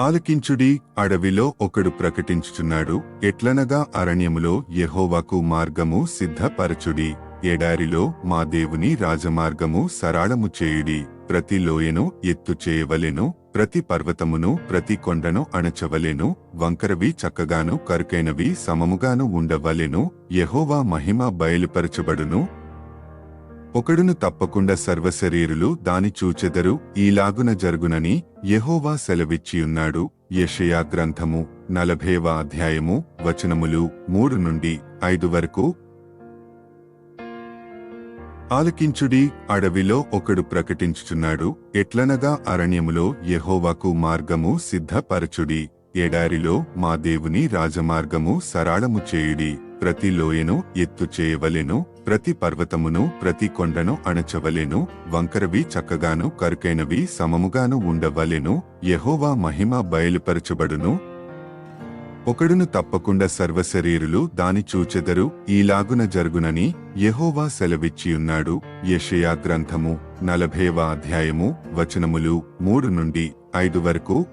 ఆలకించుడి అడవిలో ఒకడు ప్రకటించుచున్నాడు. ఎట్లనగా అరణ్యములో యహోవాకు మార్గము సిద్ధపరచుడి. ఎడారిలో మా దేవుని రాజమార్గము సరాళము చేయుడి. ప్రతి లోయను ఎత్తు చేయవలెను ప్రతి పర్వతమును ప్రతి కొండను అణచవలెను వంకరవి చక్కగాను కరుకైనవి సమముగాను ఉండవలెను. యెహోవా మహిమ బయలుపరచబడును. ఒకడును తప్పకుండా సర్వశరీరులు దాని చూచెదరు ఈలాగున జరుగునని యెహోవా సెలవిచ్చియున్నాడు. యషయా గ్రంథము నలభైవ అధ్యాయము వచనములు మూడు నుండి ఐదు వరకు. ఆలకించుడి అడవిలో ఒకడు ప్రకటించుచున్నాడు. ఎట్లనగా అరణ్యములో యెహోవాకు మార్గము సిద్ధపరచుడి. ఎడారిలో మా దేవుని రాజమార్గము సరాళము చేయుడి. ప్రతి లోయను ఎత్తు చేయవలెను ప్రతి పర్వతమును ప్రతి కొండను అణచవలెను వంకరవి చక్కగాను కరుకైనవి సమముగాను ఉండవలెను యహోవా మహిమ బయలుపరచబడును. ఒకడును తప్పకుండా సర్వశరీరులు దాని చూచెదరు ఈలాగున జరుగునని యెహోవా సెలవిచ్చియున్నాడు. యషయా గ్రంథము నలభైవ అధ్యాయము వచనములు మూడు నుండి ఐదు వరకు